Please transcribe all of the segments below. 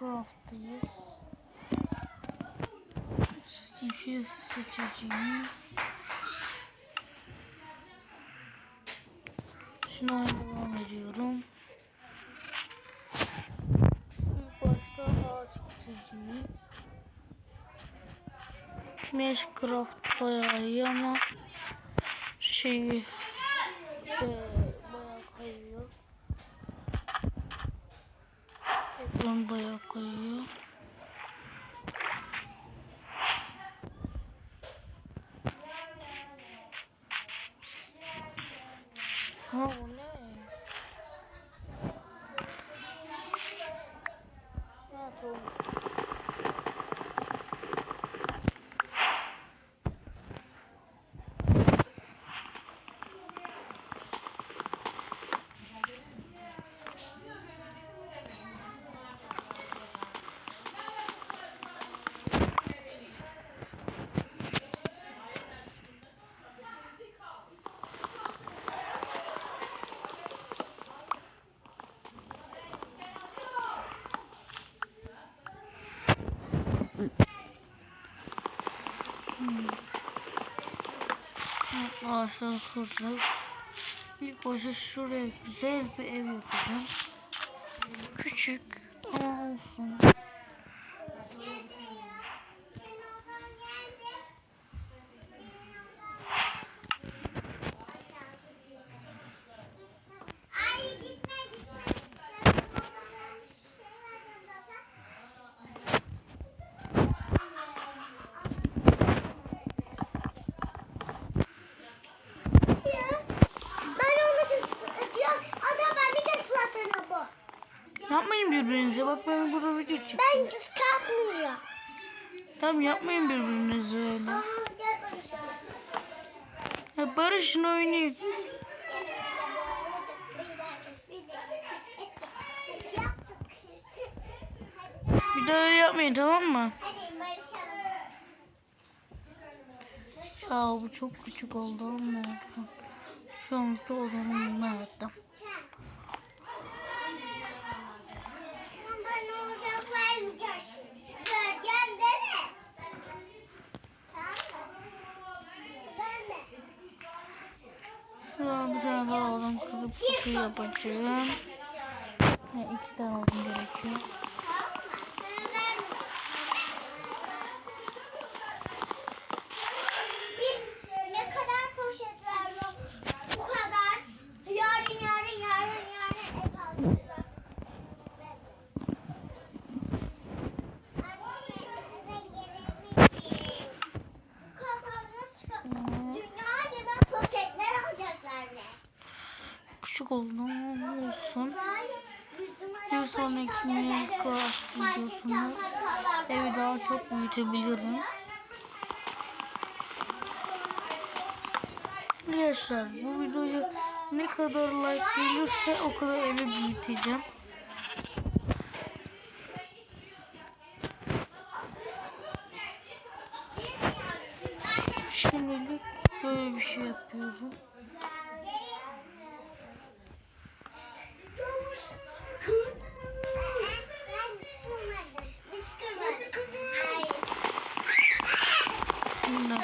Minecraft'tayız. Steve'i seçeceğim. Şuna devam ediyorum. İlk başta ağaç seçeceğim. Minecraft bayağı iyi ama şey e, bayağı kayıyor. Ekran bayağı kayıyor. Ha o ne? Ha doğru. Ağaçları kırdık. İlk başta şuraya güzel bir ev yapacağım. Küçük ama olsun. Birbirinize. Bak ben burada video çek. Ben ıslatmayacağım. Tamam yapmayın birbirinize öyle. Aa, gel barışalım. Ya barışın oynayın. Bir daha öyle yapmayın tamam mı? Ya bu çok küçük oldu ama olsun. Şu an da odanın nerede? Ben orada koymayacağız. Göreceğim değil mi? Tamam mı? Ben de. Şu an bir tane daha odan kırıp kutu yapacağım. Ya iki tane odun gerekiyor. Bir ne kadar poşet var bu? Bu kadar. Yarın yarın yarın yarın ev alacağız. Dünya gibi poşetler alacaklar ne? Küçük oldu ama olsun. Bir sonraki videosunda Marketler, evi daha çok büyütebilirim. Arkadaşlar bu videoyu ne kadar like gelirse o kadar evi büyüteceğim. Şimdilik böyle bir şey yapıyorum. Olmaz.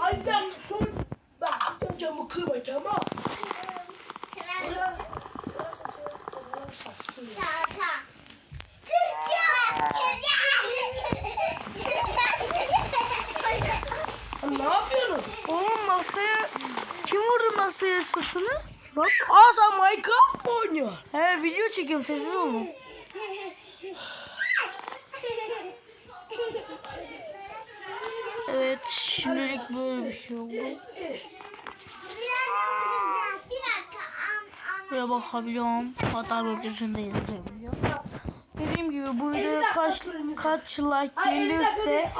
Ay ben son bak camı kırma tamam. Ne yapıyorsun? Oğlum masaya kim vurdu masaya sırtını? Bak aa sen Minecraft mı oynuyorsun? He video çekiyorum sessiz olun. Evet şimdilik böyle bir şey oldu. Buraya bakabiliyorum. Hatta bölgesinde yazabiliyorum. Dediğim gibi bu videoya kaç, kaç like gelirse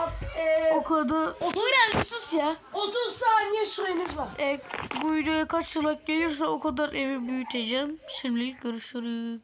o kadar... Dur sus ya. 30 saniye süreniz var. E, bu videoya kaç like gelirse o kadar evi büyüteceğim. Şimdilik görüşürüz.